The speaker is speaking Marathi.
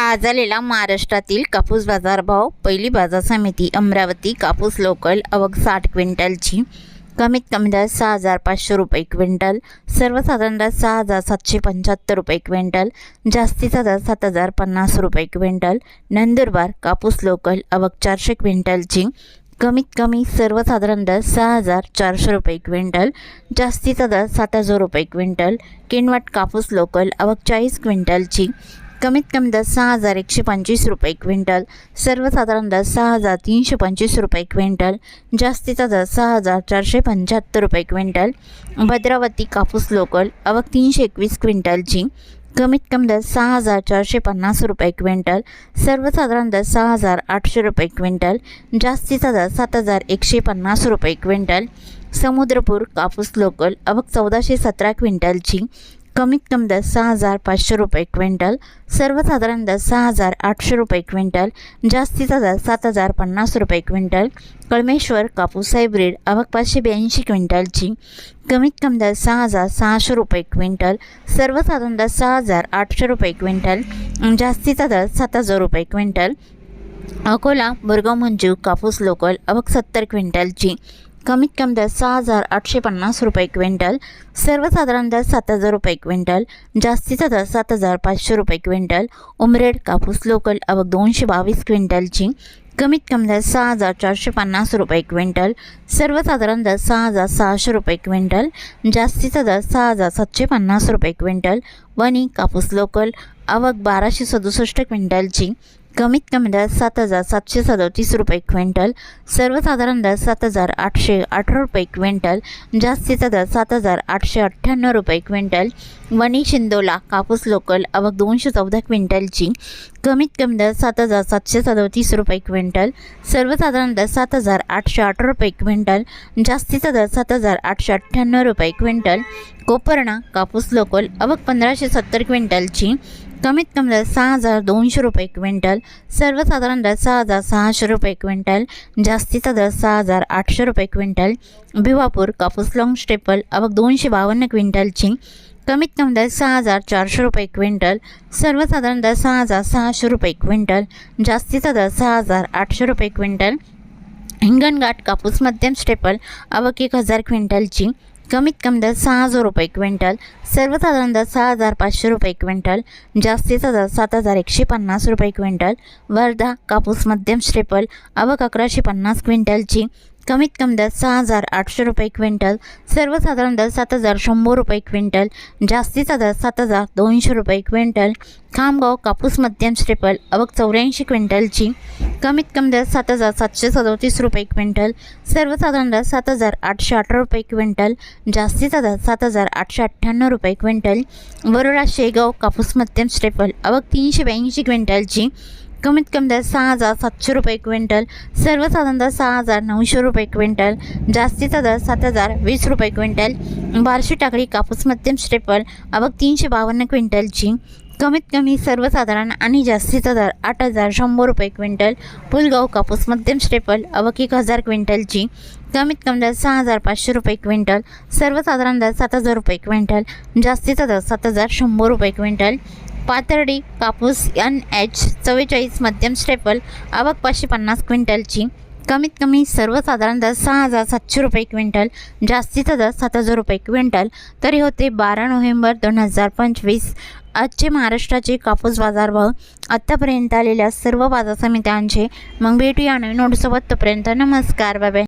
आज आलेला महाराष्ट्रातील कापूस बाजारभाव पहिली बाजार समिती अमरावती कापूस लोकल अवघ साठ क्विंटलची. कमीत कमी दर सहा हजार पाचशे रुपये क्विंटल. सर्वसाधारण दर सहा हजार सातशे पंच्याहत्तर रुपये क्विंटल. जास्तीचा दर सात हजार पन्नास रुपये क्विंटल. नंदुरबार कापूस लोकल अवघ चारशे क्विंटलची. कमीत कमी सर्वसाधारण दर सहा हजार चारशे रुपये क्विंटल. जास्तीचा दर सात हजार रुपये क्विंटल. किनवट कापूस लोकल अवघ चाळीस क्विंटलची. कमीत कमी दर सहा हजार एकशे पंचवीस रुपये क्विंटल. सर्वसाधारण दर सहा हजार तीनशे पंचवीस रुपये क्विंटल. जास्तीचा दर सहा हजार चारशे पंच्याहत्तर रुपये क्विंटल. भद्रावती कापूस लोकल अवक तीनशे एकवीस क्विंटलची. कमीत कमी दर सहा हजार चारशे पन्नास रुपये क्विंटल. सर्वसाधारण दर सहा हजार आठशे रुपये क्विंटल. जास्तीचा दर सात हजार एकशे पन्नास रुपये क्विंटल. समुद्रपूर कापूस लोकल अवक चौदाशे सतरा क्विंटलची. कमीत कमी दर सहा हजार पाचशे रुपये क्विंटल सर्वसाधारण दर सहा हजार आठशे रुपये क्विंटल जास्तीचा दर सात हजार पन्नास रुपये क्विंटल कळमेश्वर कापूस हायब्रिड अवघ पाचशे ब्याऐंशी क्विंटलची कमीत कमी दर सहा हजार सहाशे रुपये क्विंटल सर्वसाधारण दर सहा हजार आठशे रुपये क्विंटल जास्तीचा दर सात हजार रुपये क्विंटल अकोला बुरगाव मंजू कापूस लोकल अवघ सत्तर क्विंटलची कमीत कमी दर सहा हजार आठशे पन्नास रुपये क्विंटल सर्वसाधारण दर सात हजार रुपये क्विंटल जास्तीचा दर सात हजार पाचशे रुपये क्विंटल उमरेड कापूस लोकल अवघ दोनशे बावीस क्विंटलची कमीत कमी दर सहा हजार चारशे पन्नास रुपये क्विंटल सर्वसाधारण दर सहा हजार सहाशे रुपये क्विंटल जास्तीचा दर सहा हजार सातशे पन्नास रुपये क्विंटल वणी कापूस लोकल अवघ बाराशे सदुसष्ट क्विंटलची कमीत कमी दर सात हजार सातशे सदोतीस रुपये क्विंटल सर्वसाधारण दर सात हजार आठशे अठरा रुपये क्विंटल जास्तीचा दर सात हजार आठशे अठ्ठ्याण्णव रुपये क्विंटल वणी शिंदोला कापूस लोकल अवघ दोनशे चौदा क्विंटलची कमीत कमी दर सात हजार सातशे सदोतीस रुपये क्विंटल सर्वसाधारण दर सात हजार आठशे अठरा रुपये क्विंटल जास्तीचा दर सात हजार आठशे अठ्ठ्याण्णव रुपये क्विंटल कोपर्णा कापूस लोकल अवघ पंधराशे सत्तर क्विंटलची कमीत कमी दर सहा हजार दोनशे रुपये क्विंटल सर्वसाधारण दर सहा हजार सहाशे रुपये क्विंटल जास्तीचा दर सहा हजार आठशे रुपये क्विंटल भिवापूर कापूस लॉंग स्टेपल अवघ दोनशे बावन्न क्विंटलची कमीत कमी दर सहा हजार चारशे रुपये क्विंटल सर्वसाधारण दर सहा हजार सहाशे रुपये क्विंटल जास्तीचा दर सहा हजार आठशे रुपये क्विंटल हिंगणघाट कापूस मध्यम स्टेपल अवघ एक हजार क्विंटलची कमीत कमी दर सहा हजार रुपये क्विंटल सर्वसाधारण दर सहा हजार पाचशे रुपये क्विंटल जास्तीचा दर सात हजार एकशे पन्नास रुपये क्विंटल वर्धा कापूस मध्यम श्रेपल अवक अकराशे पन्नास क्विंटलची कमीत कमी दर सहा हजार आठशे रुपये क्विंटल सर्वसाधारण दर सात हजार शंभर रुपये क्विंटल जास्तीचा दर सात हजार दोनशे रुपये क्विंटल खामगाव कापूस मध्यम स्टेपल अवघ चौऱ्याऐंशी क्विंटलची कमीत कमी दर सात हजार सातशे सदोतीस रुपये क्विंटल सर्वसाधारण दर सात हजार आठशे अठरा रुपये क्विंटल जास्तीचा दर सात हजार आठशे अठ्ठ्याण्णव रुपये क्विंटल वरोडा शेगाव कापूस मध्यम स्टेपल अवघ तीनशे ब्याऐंशी क्विंटलची कमीत कमी दर सहा हजार सातशे रुपये क्विंटल सर्वसाधारण दर सहा हजार नऊशे रुपये क्विंटल जास्तीचा दर सात हजार वीस रुपये क्विंटल बारशे टाकळी कापूस मध्यम स्टेपल अबक तीनशे बावन्न क्विंटलची कमीत कमी सर्वसाधारण आणि जास्तीचा दर आठ हजार शंभर रुपये क्विंटल पुलगाव कापूस मध्यम स्टेपल अवक एक हजार क्विंटलची कमीत कमी दर सहा हजार पाचशे रुपये क्विंटल सर्वसाधारण दर सात हजार रुपये क्विंटल जास्तीचा दर सात हजार शंभर रुपये क्विंटल पातर्डी कापूस एन एच चव्वेचाळीस मध्यम स्टेपल आवक पाचशे पन्नास क्विंटलची. कमीत कमी सर्वसाधारण दर सहा हजार सातशे रुपये क्विंटल जास्तीचा दर सात हजार रुपये क्विंटल. तरी होते बारा नोव्हेंबर दोन हजार पंचवीस. आजचे महाराष्ट्राचे कापूस बाजारभाव आत्तापर्यंत आलेल्या सर्व बाजार समित्यांचे. मग भेटूया नवीन नोटसोबत तोपर्यंत नमस्कार बाबा